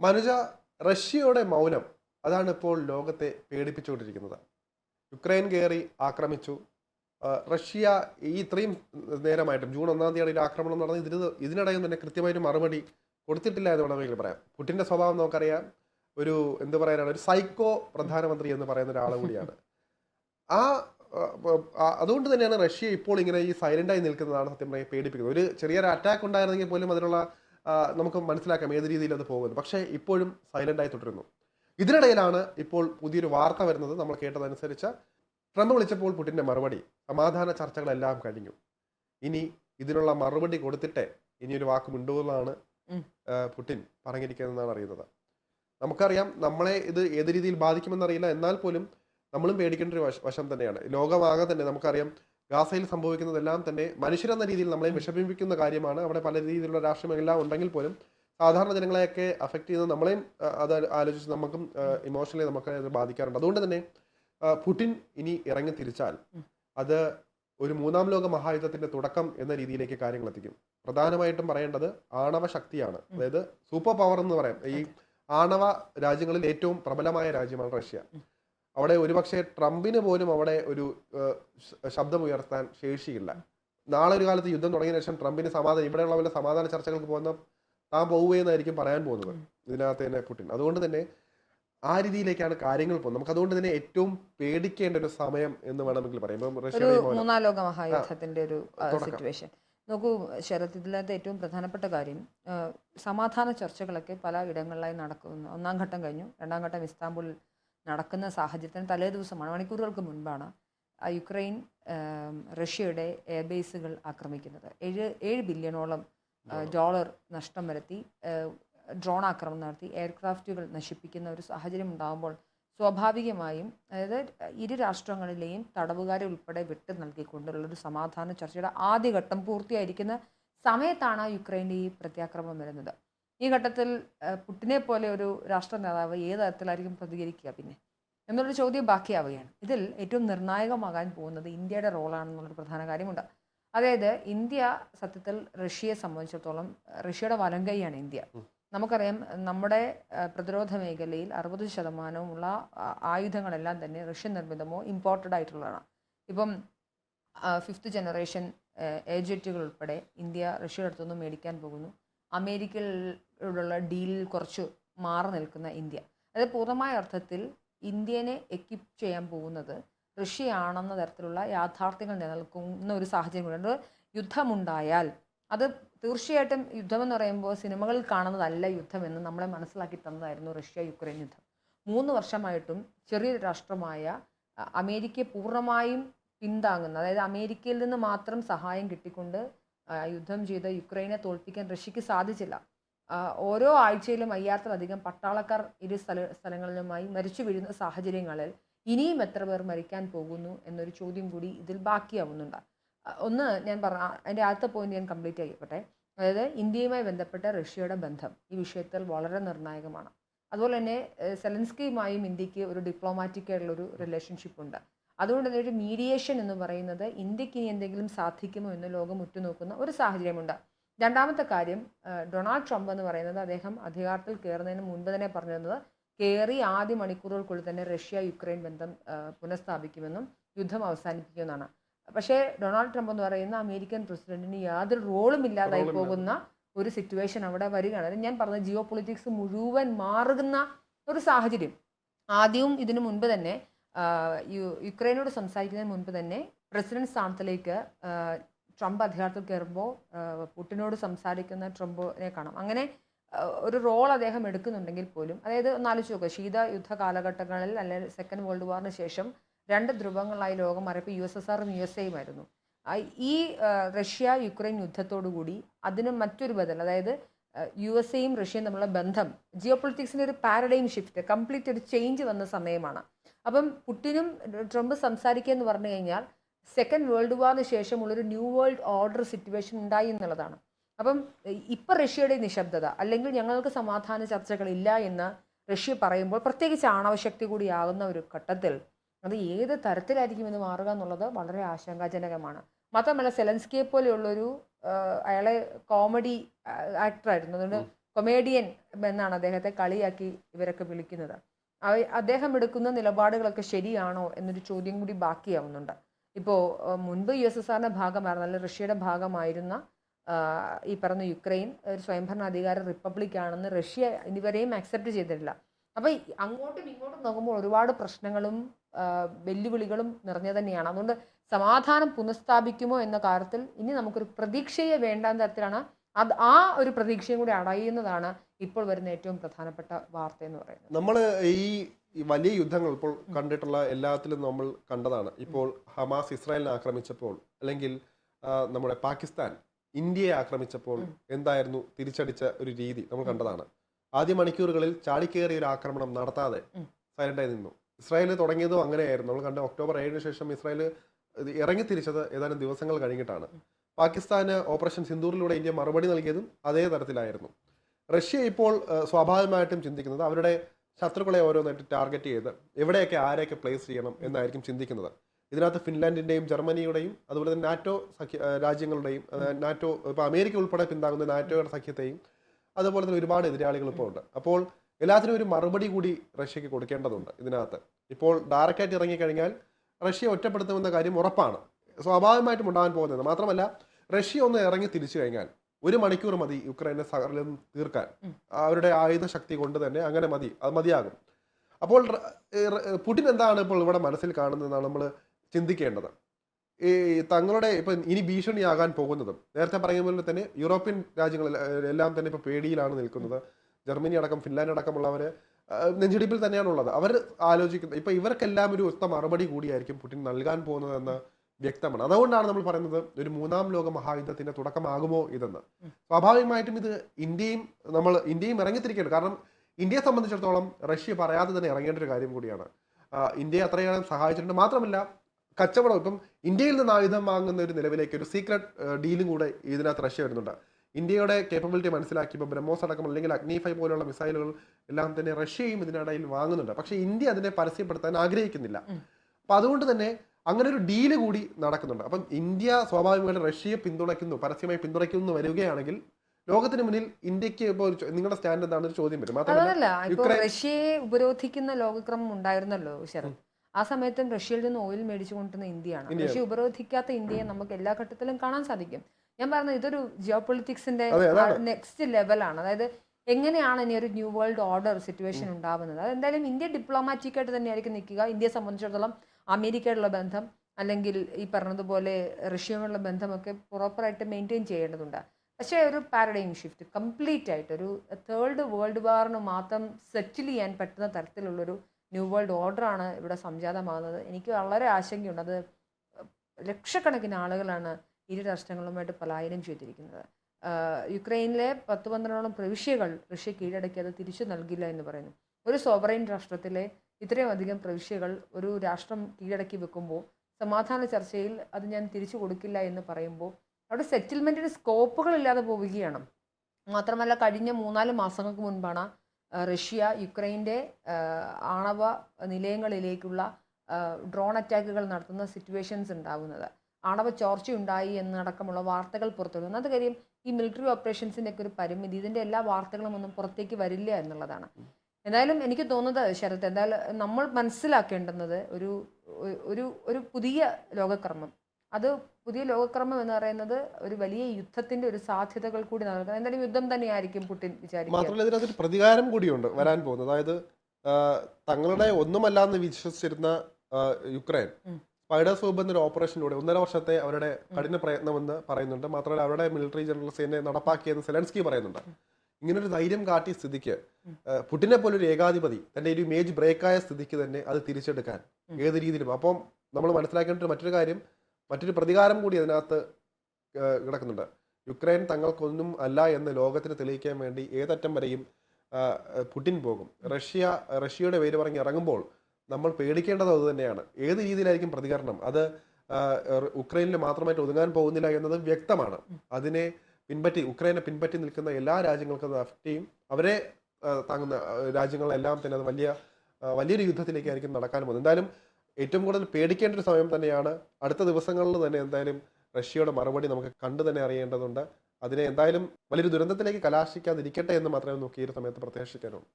മനുജ റഷ്യയുടെ മൗനം അതാണ് ഇപ്പോൾ ലോകത്തെ പേടിപ്പിച്ചുകൊണ്ടിരിക്കുന്നത്. യുക്രൈൻ കയറി ആക്രമിച്ചു. റഷ്യ ഈ ഇത്രയും നേരമായിട്ടും ജൂൺ ഒന്നാം തീയതി ആക്രമണം നടന്ന് ഇതിന് ഇതിനിടയിൽ തന്നെ കൃത്യമായൊരു മറുപടി കൊടുത്തിട്ടില്ല എന്ന് വേണമെങ്കിൽ പറയാം. പുട്ടിന്റെ സ്വഭാവം നമുക്കറിയാം. ഒരു എന്ത് പറയാനാണ്? ഒരു സൈക്കോ പ്രധാനമന്ത്രി എന്ന് പറയുന്ന ഒരാൾ കൂടിയാണ്. ആ അതുകൊണ്ട് തന്നെയാണ് റഷ്യ ഇപ്പോൾ ഇങ്ങനെ ഈ സൈലന്റായി നിൽക്കുന്നതാണ് സത്യം പറയാൻ പേടിപ്പിക്കുന്നത്. ഒരു ചെറിയൊരു അറ്റാക്ക് ഉണ്ടായിരുന്നെങ്കിൽ പോലും അതിനുള്ള നമുക്ക് മനസ്സിലാക്കാം ഏത് രീതിയിൽ അത് പോകുന്നത് പക്ഷേ ഇപ്പോഴും സൈലന്റായി തുടരുന്നു. ഇതിനിടയിലാണ് ഇപ്പോൾ പുതിയൊരു വാർത്ത വരുന്നത് നമ്മൾ കേട്ടതനുസരിച്ച് ട്രംപ് വിളിച്ചപ്പോൾ പുടിന്റെ മറുപടി സമാധാന ചർച്ചകളെല്ലാം കഴിഞ്ഞു. ഇനി ഇതിനുള്ള മറുപടി കൊടുത്തിട്ടേ ഇനി ഒരു വാക്ക് മിണ്ടുമെന്നാണ് ഉം. ആ, പുടിൻ പറഞ്ഞിരിക്കുന്നതെന്നാണ് അറിയുന്നത്. നമുക്കറിയാം നമ്മളെ ഇത് ഏത് രീതിയിൽ ബാധിക്കുമെന്നറിയില്ല. എന്നാൽ പോലും നമ്മളും പേടിക്കേണ്ട ഒരു വശം തന്നെയാണ്. ലോകമാകെ തന്നെ നമുക്കറിയാം ഗാസയിൽ സംഭവിക്കുന്നതെല്ലാം തന്നെ മനുഷ്യരെന്ന രീതിയിൽ നമ്മളെ വിഷമിപ്പിക്കുന്ന കാര്യമാണ്. അവിടെ പല രീതിയിലുള്ള രാഷ്ട്രീയമെല്ലാം ഉണ്ടെങ്കിൽ പോലും സാധാരണ ജനങ്ങളെയൊക്കെ അഫക്റ്റ് ചെയ്യുന്ന നമ്മളെയും അത് ആലോചിച്ച് നമുക്കും ഇമോഷണലി നമുക്ക് അത് ബാധിക്കാറുണ്ട്. അതുകൊണ്ട് തന്നെ പുടിൻ ഇനി ഇറങ്ങി തിരിച്ചാൽ അത് ഒരു മൂന്നാം ലോക മഹായുദ്ധത്തിന്റെ തുടക്കം എന്ന രീതിയിലേക്ക് കാര്യങ്ങൾ എത്തിക്കും. പ്രധാനമായിട്ടും പറയേണ്ടത് ആണവ ശക്തിയാണ്. അതായത് സൂപ്പർ പവർ എന്ന് പറയാം. ഈ ആണവ രാജ്യങ്ങളിൽ ഏറ്റവും പ്രബലമായ രാജ്യമാണ് റഷ്യ. അവിടെ ഒരുപക്ഷെ ട്രംപിന് പോലും അവിടെ ഒരു ശബ്ദമുയർത്താൻ ശേഷിയില്ല. നാളെ ഒരു കാലത്ത് യുദ്ധം തുടങ്ങിയ ശേഷം ട്രംപിന് സമാധാനം ഇവിടെയുള്ള പോലെ സമാധാന ചർച്ചകൾക്ക് പോകുന്ന താൻ പോവുകയെന്നായിരിക്കും പറയാൻ പോകുന്നത്. ഇതിനകത്ത് തന്നെ പുട്ടിൻ. അതുകൊണ്ട് തന്നെ ആ രീതിയിലേക്കാണ് കാര്യങ്ങൾ പോകുന്നത്. നമുക്ക് അതുകൊണ്ട് തന്നെ ഏറ്റവും പേടിക്കേണ്ട ഒരു സമയം എന്ന് വേണമെങ്കിൽ പറയാം. മൂന്നാം ലോക മഹായുദ്ധത്തിന്റെ ഒരു സിറ്റുവേഷൻ നോക്കൂ ശരത് ഇതിലത്തെ ഏറ്റവും പ്രധാനപ്പെട്ട കാര്യം സമാധാന ചർച്ചകളൊക്കെ പല ഇടങ്ങളിലായി നടക്കുന്നു. ഒന്നാം ഘട്ടം കഴിഞ്ഞു രണ്ടാം ഘട്ടം ഇസ്താംബുളിൽ നടക്കുന്ന സാഹചര്യത്തിന് തലേ ദിവസം മണിക്കൂറുകൾക്ക് മുൻപാണ് യുക്രൈൻ റഷ്യയുടെ എയർബേസുകൾ ആക്രമിക്കുന്നത്. ഏഴ് ഏഴ് ബില്യണോളം ഡോളർ. നഷ്ടം വരുത്തി ഡ്രോൺ ആക്രമണം നടത്തി എയർക്രാഫ്റ്റുകൾ നശിപ്പിക്കുന്ന ഒരു സാഹചര്യം ഉണ്ടാകുമ്പോൾ സ്വാഭാവികമായും അതായത് ഇരു രാഷ്ട്രങ്ങളിലെയും തടവുകാരെ ഉൾപ്പെടെ വിട്ടു നൽകിക്കൊണ്ടുള്ള ഒരു സമാധാന ചർച്ചയുടെ ആദ്യഘട്ടം പൂർത്തിയായിരിക്കുന്ന സമയത്താണ് യുക്രൈന്റെ ഈ പ്രത്യാക്രമണം വരുന്നത്. ഈ ഘട്ടത്തിൽ പുട്ടിനെ പോലെ ഒരു രാഷ്ട്ര നേതാവ് ഏത് തരത്തിലായിരിക്കും പ്രതികരിക്കുക പിന്നെ? എന്നുള്ളൊരു ചോദ്യം ബാക്കിയാവുകയാണ്. ഇതിൽ ഏറ്റവും നിർണായകമാകാൻ പോകുന്നത് ഇന്ത്യയുടെ റോളാണെന്നുള്ളൊരു പ്രധാന കാര്യമുണ്ട്. അതായത് ഇന്ത്യ സത്യത്തിൽ റഷ്യയെ സംബന്ധിച്ചിടത്തോളം റഷ്യയുടെ വലങ്കൈയാണ് ഇന്ത്യ. നമുക്കറിയാം നമ്മുടെ പ്രതിരോധ മേഖലയിൽ അറുപത് ശതമാനവുമുള്ള ആയുധങ്ങളെല്ലാം തന്നെ റഷ്യൻ നിർമ്മിതമോ ഇമ്പോർട്ടഡ് ആയിട്ടുള്ളതാണ്. ഇപ്പം ഫിഫ്ത്ത് ജനറേഷൻ ഏജറ്റുകൾ ജെറ്റുകൾ ഉൾപ്പെടെ ഇന്ത്യ റഷ്യയുടെ അടുത്തുനിന്ന് മേടിക്കാൻ പോകുന്നു. അമേരിക്കയിലുള്ള ഡീലിൽ കുറച്ച് മാറി നിൽക്കുന്ന ഇന്ത്യ. അതായത് പൂർണമായ അർത്ഥത്തിൽ ഇന്ത്യനെ എക്വിപ്പ് ചെയ്യാൻ പോകുന്നത് റഷ്യയാണെന്ന തരത്തിലുള്ള യാഥാർത്ഥ്യങ്ങൾ നിലനിൽക്കുന്ന ഒരു സാഹചര്യം കൂടെ യുദ്ധമുണ്ടായാൽ അത് തീർച്ചയായിട്ടും യുദ്ധമെന്ന് പറയുമ്പോൾ സിനിമകളിൽ കാണുന്നതല്ല യുദ്ധമെന്ന് നമ്മളെ മനസ്സിലാക്കി തന്നതായിരുന്നു റഷ്യ യുക്രൈൻ യുദ്ധം. മൂന്ന് വർഷമായിട്ടും ചെറിയ രാഷ്ട്രമായ അമേരിക്കയെ പൂർണമായും പിന്താങ്ങുന്ന അതായത് അമേരിക്കയിൽ നിന്ന് മാത്രം സഹായം കിട്ടിക്കൊണ്ട് യുദ്ധം ചെയ്ത് യുക്രൈനെ തോൽപ്പിക്കാൻ റഷ്യക്ക് സാധിച്ചില്ല. ഓരോ ആഴ്ചയിലും അയ്യായിരത്തിലധികം പട്ടാളക്കാർ ഇരു സ്ഥല സ്ഥലങ്ങളിലുമായി മരിച്ചു വീഴുന്ന സാഹചര്യങ്ങളിൽ ഇനിയും എത്ര പേർ മരിക്കാൻ പോകുന്നു എന്നൊരു ചോദ്യം കൂടി ഇതിൽ ബാക്കിയാവുന്നുണ്ട്. ഒന്ന് ഞാൻ പറഞ്ഞ എന്റെ ആദ്യത്തെ പോയിന്റ് ഞാൻ കംപ്ലീറ്റ് ആയിക്കോട്ടെ. അതായത് ഇന്ത്യയുമായി ബന്ധപ്പെട്ട റഷ്യയുടെ ബന്ധം ഈ വിഷയത്തിൽ വളരെ നിർണായകമാണ്. അതുപോലെ തന്നെ സെലൻസ്കിയുമായും ഇന്ത്യയ്ക്ക് ഒരു ഡിപ്ലോമാറ്റിക് ആയിട്ടുള്ള ഒരു റിലേഷൻഷിപ്പ് ഉണ്ട്. അതുകൊണ്ട് തന്നെ ഒരു മീഡിയേഷൻ എന്ന് പറയുന്നത് ഇന്ത്യയ്ക്ക് ഇനി എന്തെങ്കിലും സാധിക്കുമോ എന്ന് ലോകം ഉറ്റുനോക്കുന്ന ഒരു സാഹചര്യമുണ്ട്. രണ്ടാമത്തെ കാര്യം ഡൊണാൾഡ് ട്രംപ് എന്ന് പറയുന്നത് അദ്ദേഹം അധികാരത്തിൽ കയറുന്നതിന് മുൻപ് തന്നെ പറഞ്ഞിരുന്നത് കയറി ആദ്യ മണിക്കൂറുകൾക്കുള്ളിൽ തന്നെ റഷ്യ യുക്രൈൻ ബന്ധം പുനഃസ്ഥാപിക്കുമെന്നും യുദ്ധം അവസാനിപ്പിക്കുമെന്നാണ്. പക്ഷേ ഡൊണാൾഡ് ട്രംപ് എന്ന് പറയുന്ന അമേരിക്കൻ പ്രസിഡന്റിന് യാതൊരു റോളും ഇല്ലാതായി പോകുന്ന ഒരു സിറ്റുവേഷൻ അവിടെ വരികയാണ്. അതായത് ഞാൻ പറഞ്ഞ ജിയോ പൊളിറ്റിക്സ് മുഴുവൻ മാറുന്ന ഒരു സാഹചര്യം. ആദ്യവും ഇതിനു മുൻപ് തന്നെ യുക്രൈനോട് സംസാരിക്കുന്നതിന് മുൻപ് തന്നെ പ്രസിഡന്റ് സ്ഥാനത്തിലേക്ക് ട്രംപ് അധികാരത്തിൽ കയറുമ്പോൾ പുടിനോട് സംസാരിക്കുന്ന ട്രംപിനെ കാണാം. അങ്ങനെ ഒരു റോൾ അദ്ദേഹം എടുക്കുന്നുണ്ടെങ്കിൽ പോലും അതായത് ഒന്നാലോചിച്ച് നോക്കുക ശീത യുദ്ധ കാലഘട്ടങ്ങളിൽ അല്ലെങ്കിൽ സെക്കൻഡ് വേൾഡ് വാറിന് ശേഷം രണ്ട് ധ്രുവങ്ങളായി ലോകം മാറിയപ്പോൾ യു എസ് എസ് ആറും യു എസ് എയും ആയിരുന്നു. ഈ റഷ്യ യുക്രൈൻ യുദ്ധത്തോടു കൂടി അതിന് മറ്റൊരു ബദൽ അതായത് യു എസ് എയും റഷ്യയും തമ്മിലുള്ള ബന്ധം ജിയോ പൊളിറ്റിക്സിന്റെ ഒരു പാരഡൈം ഷിഫ്റ്റ് കംപ്ലീറ്റ് ഒരു ചേഞ്ച് വന്ന സമയമാണ്. അപ്പം പുട്ടിനും ട്രംപ് സംസാരിക്കുക എന്ന് പറഞ്ഞു കഴിഞ്ഞാൽ സെക്കൻഡ് വേൾഡ് വാറിന് ശേഷമുള്ളൊരു ന്യൂ വേൾഡ് ഓർഡർ സിറ്റുവേഷൻ ഉണ്ടായി എന്നുള്ളതാണ്. അപ്പം ഇപ്പം റഷ്യയുടെ നിശബ്ദത അല്ലെങ്കിൽ ഞങ്ങൾക്ക് സമാധാന ചർച്ചകളില്ല എന്ന് റഷ്യ പറയുമ്പോൾ പ്രത്യേകിച്ച് ആണവശക്തി കൂടിയാകുന്ന ഒരു ഘട്ടത്തിൽ അത് ഏത് തരത്തിലായിരിക്കും ഇത് മാറുക എന്നുള്ളത് വളരെ ആശങ്കാജനകമാണ്. മാത്രമല്ല സെലൻസ്കിയെ പോലെയുള്ളൊരു അയാളെ കോമഡി ആക്ടറായിരുന്നു അതുകൊണ്ട് കൊമേഡിയൻ എന്നാണ് അദ്ദേഹത്തെ കളിയാക്കി ഇവരൊക്കെ വിളിക്കുന്നത്. അദ്ദേഹം എടുക്കുന്ന നിലപാടുകളൊക്കെ ശരിയാണോ എന്നൊരു ചോദ്യം കൂടി ബാക്കിയാവുന്നുണ്ട്. ഇപ്പോൾ മുൻപ് യു എസ് എസ് ആറിന്റെ ഭാഗമായിരുന്ന അല്ലെങ്കിൽ റഷ്യയുടെ ഭാഗമായിരുന്ന ഈ പറഞ്ഞ യുക്രൈൻ ഒരു സ്വയംഭരണാധികാര റിപ്പബ്ലിക് ആണെന്ന് റഷ്യ ഇതുവരെയും അക്സെപ്റ്റ് ചെയ്തിട്ടില്ല. അപ്പോൾ അങ്ങോട്ടും ഇങ്ങോട്ടും നോക്കുമ്പോൾ ഒരുപാട് പ്രശ്നങ്ങളും വെല്ലുവിളികളും നിറഞ്ഞു തന്നെയാണ്. അതുകൊണ്ട് സമാധാനം പുനഃസ്ഥാപിക്കുമോ എന്ന കാര്യത്തിൽ ഇനി നമുക്കൊരു പ്രതീക്ഷയെ വേണ്ടാൻ തരത്തിലാണ് അത് ആ ഒരു പ്രതീക്ഷയും കൂടി അടയുന്നതാണ് ഇപ്പോൾ വരുന്ന ഏറ്റവും പ്രധാനപ്പെട്ട വാർത്ത എന്ന് പറയുന്നത്. നമ്മൾ ഈ വലിയ യുദ്ധങ്ങൾ ഇപ്പോൾ കണ്ടിട്ടുള്ള എല്ലാത്തിലും നമ്മൾ കണ്ടതാണ്. ഇപ്പോൾ ഹമാസ് ഇസ്രായേലിനെ ആക്രമിച്ചപ്പോൾ അല്ലെങ്കിൽ നമ്മുടെ പാകിസ്ഥാൻ ഇന്ത്യയെ ആക്രമിച്ചപ്പോൾ എന്തായിരുന്നു തിരിച്ചടിച്ച ഒരു രീതി നമ്മൾ കണ്ടതാണ്. ആദ്യ മണിക്കൂറുകളിൽ ചാടിക്കേറിയ ഒരു ആക്രമണം നടത്താതെ സൈലന്റ് സൈലന്റായി നിന്നു. ഇസ്രായേൽ തുടങ്ങിയതും അങ്ങനെയായിരുന്നു. നമ്മൾ കണ്ട ഒക്ടോബർ ഏഴിന് ശേഷം ഇസ്രായേൽ ഇറങ്ങി തിരിച്ചത് ഏതാനും ദിവസങ്ങൾ കഴിഞ്ഞിട്ടാണ്. പാകിസ്ഥാന് ഓപ്പറേഷൻ സിന്ദൂറിലൂടെ ഇന്ത്യ മറുപടി നൽകിയതും അതേ തരത്തിലായിരുന്നു. റഷ്യ ഇപ്പോൾ സ്വാഭാവികമായിട്ടും ചിന്തിക്കുന്നത് അവരുടെ ശത്രുക്കളെ ഓരോന്നായിട്ട് ടാർഗറ്റ് ചെയ്ത് എവിടെയൊക്കെ ആരെയൊക്കെ പ്ലേസ് ചെയ്യണം എന്നായിരിക്കും ചിന്തിക്കുന്നത്. ഇതിനകത്ത് ഫിൻലാൻഡിന്റെയും ജർമ്മനിയുടെയും അതുപോലെ തന്നെ നാറ്റോ സഖ്യ രാജ്യങ്ങളുടെയും നാറ്റോ ഇപ്പോൾ അമേരിക്ക ഉൾപ്പെടെ പിന്താങ്ങുന്ന നാറ്റോയുടെ സഖ്യത്തെയും അതുപോലെ തന്നെ ഒരുപാട് എതിരാളികൾ ഇപ്പോൾ ഉണ്ട്. അപ്പോൾ എല്ലാത്തിനും ഒരു മറുപടി കൂടി റഷ്യക്ക് കൊടുക്കേണ്ടതുണ്ട് ഇതിനകത്ത്. ഇപ്പോൾ ഡയറക്റ്റായിട്ട് ഇറങ്ങിക്കഴിഞ്ഞാൽ റഷ്യ ഒറ്റപ്പെടുത്തുമെന്ന കാര്യം ഉറപ്പാണ്. സ്വാഭാവികമായിട്ടും ഉണ്ടാകാൻ പോകുന്നത്. മാത്രമല്ല റഷ്യ ഒന്ന് ഇറങ്ങി തിരിച്ചു കഴിഞ്ഞാൽ ഒരു മണിക്കൂർ മതി യുക്രൈനെ സകലം തീർക്കാൻ. അവരുടെ ആയുധ ശക്തി കൊണ്ട് തന്നെ അങ്ങനെ മതി. അത് മതിയാകും. അപ്പോൾ പുടിൻ എന്താണ് ഇപ്പോൾ ഇവിടെ മനസ്സിൽ കാണുന്നതെന്നാണ് നമ്മൾ ചിന്തിക്കേണ്ടത്. ഈ തങ്ങളുടെ ഇപ്പൊ ഇനി ഭീഷണിയാകാൻ പോകുന്നതും നേരത്തെ പറയുന്ന പോലെ തന്നെ യൂറോപ്യൻ രാജ്യങ്ങളിൽ എല്ലാം തന്നെ ഇപ്പൊ പേടിയിലാണ് നിൽക്കുന്നത്. ജർമ്മനി അടക്കം ഫിൻലാൻഡ് അടക്കമുള്ളവര് നെഞ്ചിടിപ്പിൽ തന്നെയാണുള്ളത്. അവർ ആലോചിക്കുന്നത് ഇപ്പൊ ഇവർക്കെല്ലാം ഒരു ഒത്ത മറുപടി കൂടിയായിരിക്കും പുടിൻ നൽകാൻ പോകുന്നതെന്ന് വ്യക്തമാണ്. അതുകൊണ്ടാണ് നമ്മൾ പറയുന്നത് ഒരു മൂന്നാം ലോക മഹായുദ്ധത്തിന്റെ തുടക്കമാകുമോ ഇതെന്ന്. സ്വാഭാവികമായിട്ടും ഇത് ഇന്ത്യയും നമ്മൾ ഇന്ത്യയും ഇറങ്ങിത്തിരിക്കുകയാണ്. കാരണം ഇന്ത്യയെ സംബന്ധിച്ചിടത്തോളം റഷ്യ പറയാതെ തന്നെ ഇറങ്ങേണ്ട ഒരു കാര്യം കൂടിയാണ്. ഇന്ത്യയെ അത്രയേറെ സഹായിച്ചിട്ടുണ്ട്. മാത്രമല്ല കച്ചവടം ഇപ്പം ഇന്ത്യയിൽ നിന്ന് ആയുധം വാങ്ങുന്ന ഒരു നിലവിലേക്ക് ഒരു സീക്രട്ട് ഡീലും കൂടെ ഇതിനകത്ത് റഷ്യ വരുന്നുണ്ട്. ഇന്ത്യയുടെ കേപ്പബിലിറ്റി മനസ്സിലാക്കി ഇപ്പോൾ ബ്രഹ്മോസ് അടക്കം അല്ലെങ്കിൽ അഗ്നിഫൈ പോലുള്ള മിസൈലുകൾ എല്ലാം തന്നെ റഷ്യയും ഇതിനിടയിൽ വാങ്ങുന്നുണ്ട്. പക്ഷേ ഇന്ത്യ അതിനെ പരസ്യപ്പെടുത്താൻ ആഗ്രഹിക്കുന്നില്ല. അപ്പം അതുകൊണ്ട് തന്നെ അങ്ങനെ ഒരു ഡീൽ കൂടി നടക്കുന്നുണ്ട്. അപ്പം ഇന്ത്യ സ്വാഭാവികമായിട്ടും റഷ്യയെ പിന്തുണയ്ക്കുന്നു പരസ്യമായി പിന്തുണയ്ക്കുന്നു വരികയാണെങ്കിൽ ലോകത്തിന് മുന്നിൽ ഇന്ത്യയ്ക്ക് ഇപ്പോൾ നിങ്ങളുടെ സ്റ്റാൻഡ് എന്താണെന്ന് ഒരു ചോദ്യം വരും. മാത്രമല്ല റഷ്യയെ ഉപരോധിക്കുന്ന ലോകക്രമം ഉണ്ടായിരുന്നല്ലോ ശരത് ആ സമയത്തും റഷ്യയിൽ നിന്ന് ഓയിൽ മേടിച്ചു കൊണ്ടിരുന്ന ഇന്ത്യയാണ്. ഇന്ത്യയാണ്. റഷ്യ ഉപരോധിക്കാത്ത ഇന്ത്യയെ നമുക്ക് എല്ലാ ഘട്ടത്തിലും കാണാൻ സാധിക്കും. ഞാൻ പറഞ്ഞത് ഇതൊരു ജിയോ പൊളിറ്റിക്സിന്റെ നെക്സ്റ്റ് ലെവലാണ് അതായത് എങ്ങനെയാണ് ഇനി ഒരു ന്യൂ വേൾഡ് ഓർഡർ സിറ്റുവേഷൻ ഉണ്ടാവുന്നത്? അത് എന്തായാലും ഇന്ത്യ ഡിപ്ലോമാറ്റിക് ആയിട്ട് തന്നെയായിരിക്കും നിൽക്കുക. ഇന്ത്യയെ സംബന്ധിച്ചിടത്തോളം അമേരിക്കയോടുള്ള ബന്ധം അല്ലെങ്കിൽ ഈ പറഞ്ഞതുപോലെ റഷ്യയുമായുള്ള ബന്ധമൊക്കെ പ്രോപ്പറായിട്ട് മെയിന്റെയിൻ ചെയ്യേണ്ടതുണ്ട്. പക്ഷേ ഒരു പാരഡൈം ഷിഫ്റ്റ് കംപ്ലീറ്റ് ആയിട്ട് ഒരു തേർഡ് വേൾഡ് വാറിന് മാത്രം സെറ്റിൽ ചെയ്യാൻ പറ്റുന്ന തരത്തിലുള്ളൊരു ന്യൂ വേൾഡ് ഓർഡറാണ് ഇവിടെ സംജാതമാകുന്നത്. എനിക്ക് വളരെ ആശങ്കയുണ്ട്. അത് ലക്ഷക്കണക്കിന് ആളുകളാണ് ഇരു രാഷ്ട്രങ്ങളുമായിട്ട് പലായനം ചെയ്തിരിക്കുന്നത്. യുക്രൈനിലെ പത്ത് പന്ത്രണ്ടോളം പ്രവിശ്യകൾ റഷ്യ കീഴടക്കി അത് തിരിച്ചു നൽകില്ല എന്ന് പറയുന്നു. ഒരു സോവറൈൻ രാഷ്ട്രത്തിലെ ഇത്രയും അധികം പ്രവിശ്യകൾ ഒരു രാഷ്ട്രം കീഴടക്കി വെക്കുമ്പോൾ സമാധാന ചർച്ചയിൽ അത് ഞാൻ തിരിച്ചു കൊടുക്കില്ല എന്ന് പറയുമ്പോൾ അവിടെ സെറ്റിൽമെന്റിന് സ്കോപ്പുകൾ ഇല്ലാതെ പോവുകയാണ്. മാത്രമല്ല കഴിഞ്ഞ മൂന്നാൽ മാസങ്ങൾക്ക് മുൻപാണ് റഷ്യ യുക്രൈന്റെ ആണവ നിലയങ്ങളിലേക്കുള്ള ഡ്രോൺ അറ്റാക്കുകൾ നടത്തുന്ന സിറ്റുവേഷൻസ് ഉണ്ടാകുന്നത് ആണവ ചോർച്ചയുണ്ടായി എന്നടക്കമുള്ള വാർത്തകൾ പുറത്തു വരുന്നത് അത് കാര്യം ഈ മിലിറ്ററി ഓപ്പറേഷൻസിന്റെ ഒക്കെ ഒരു പരിമിതി. ഇതിന്റെ എല്ലാ വാർത്തകളും ഒന്നും പുറത്തേക്ക് വരില്ല എന്നുള്ളതാണ്. എന്തായാലും എനിക്ക് തോന്നുന്നത് ശരത് എന്തായാലും നമ്മൾ മനസ്സിലാക്കേണ്ടുന്നത് ഒരു ഒരു ഒരു പുതിയ ലോകക്രമം. അത് പുതിയ ലോകക്രമം എന്ന് പറയുന്നത് ഒരു വലിയ യുദ്ധത്തിന്റെ ഒരു സാധ്യതകൾ കൂടി നൽകുന്നത് എന്തായാലും യുദ്ധം തന്നെയായിരിക്കും പുട്ടിൻ വിചാരിക്കുന്നത് മാത്രമല്ല പ്രതികാരം കൂടിയുണ്ട് വരാൻ പോകുന്നത്. അതായത് തങ്ങളുടെ ഒന്നുമല്ല എന്ന് വിശ്വസിച്ചിരുന്ന യുക്രൈൻ സ്പൈഡേഴ്സ് സ്പൈഡർ എന്നൊരു ഓപ്പറേഷനിലൂടെ ഒന്നര വർഷത്തെ അവരുടെ കഠിന പ്രയത്നമെന്ന് പറയുന്നുണ്ട്. മാത്രമല്ല അവരുടെ മിലിറ്ററി ജനറൽ സേനയെ നടപ്പാക്കിയെന്ന് സെലൻസ്കി പറയുന്നുണ്ട്. ഇങ്ങനൊരു ധൈര്യം കാട്ടിയ സ്ഥിതിക്ക് പുട്ടിനെ പോലൊരു ഏകാധിപതി തന്റെ ഒരു ഇമേജ് ബ്രേക്കായ സ്ഥിതിക്ക് തന്നെ അത് തിരിച്ചെടുക്കാൻ. ഏത് രീതിയിലും. അപ്പം നമ്മൾ മനസ്സിലാക്കേണ്ട ഒരു മറ്റൊരു കാര്യം മറ്റൊരു പ്രതികാരം കൂടി അതിനകത്ത് കിടക്കുന്നുണ്ട്. യുക്രൈൻ തങ്ങൾക്കൊന്നും അല്ല എന്ന് ലോകത്തിന് തെളിയിക്കാൻ വേണ്ടി ഏതറ്റം വരെയും പുടിൻ പോകും. റഷ്യ റഷ്യയുടെ പേര് പറഞ്ഞ് ഇറങ്ങുമ്പോൾ നമ്മൾ പേടിക്കേണ്ടത് അത് തന്നെയാണ്. ഏത് രീതിയിലായിരിക്കും പ്രതികരണം? അത് ഉക്രൈനിൽ മാത്രമായിട്ട് ഒതുങ്ങാൻ പോകുന്നില്ല എന്നത് വ്യക്തമാണ്. അതിനെ പിൻപറ്റി ഉക്രൈനെ പിൻപറ്റി നിൽക്കുന്ന എല്ലാ രാജ്യങ്ങൾക്കും അത് അഫക്റ്റ് ചെയ്യും. അവരെ താങ്ങുന്ന രാജ്യങ്ങളെല്ലാം തന്നെ അത് വലിയ വലിയൊരു യുദ്ധത്തിലേക്കായിരിക്കും നടക്കാൻ പോകുന്നത്. എന്തായാലും ഏറ്റവും കൂടുതൽ പേടിക്കേണ്ട ഒരു സമയം തന്നെയാണ്. അടുത്ത ദിവസങ്ങളിൽ തന്നെ എന്തായാലും റഷ്യയുടെ മറുപടി നമുക്ക് കണ്ടു തന്നെ അറിയേണ്ടതുണ്ട്. അതിനെ എന്തായാലും വലിയൊരു ദുരന്തത്തിലേക്ക് കലാശിക്കാതിരിക്കട്ടെ എന്ന് മാത്രമേ നോക്കി ഈ ഒരു സമയത്ത് പ്രത്യാശിക്കാനുള്ളൂ.